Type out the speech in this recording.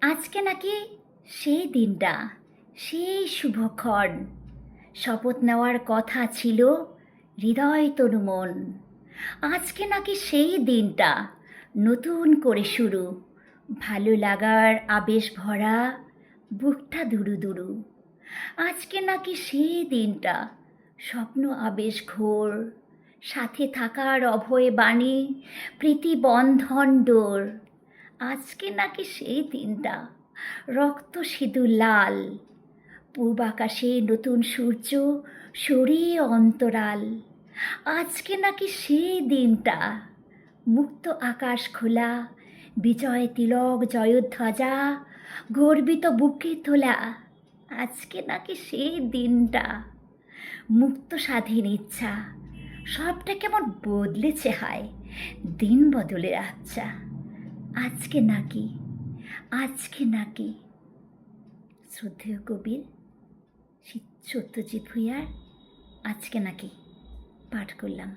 আজকে নাকি সেই দিনটা, সেই শুভক্ষণ শপথ নেওয়ার কথা ছিল হৃদয় তনু মন। আজকে নাকি সেই দিনটা নতুন করে শুরু। ভালো লাগার আবেশ ভরা, বুকটা দুরু দুরু। আজকে নাকি সেই দিনটা স্বপ্ন আবেশ ঘোর, সাথে থাকার অভয় বাণী, প্রীতি বন্ধন ডোর। আজকে নাকি সেই দিনটা। রক্ত সিঁদুর লাল পূব আকাশে নতুন সূর্য সরিয়ে অন্তরাল। আজকে নাকি সেই দিনটা। মুক্ত আকাশ খোলা, বিজয় তিলক জয়ধ্বজা, গর্বিত বুকে তোলা। আজকে নাকি সেই দিনটা। মুক্ত স্বাধীন ইচ্ছা, সবটা কেমন বদলেছে হায়, দিন বদলে আচ্ছা। আজকে নাকি আজকে নাকি। শ্রদ্ধেয় কবির সত্যজিৎ ভূঁইয়ার আজকে নাকি পাঠ করলাম।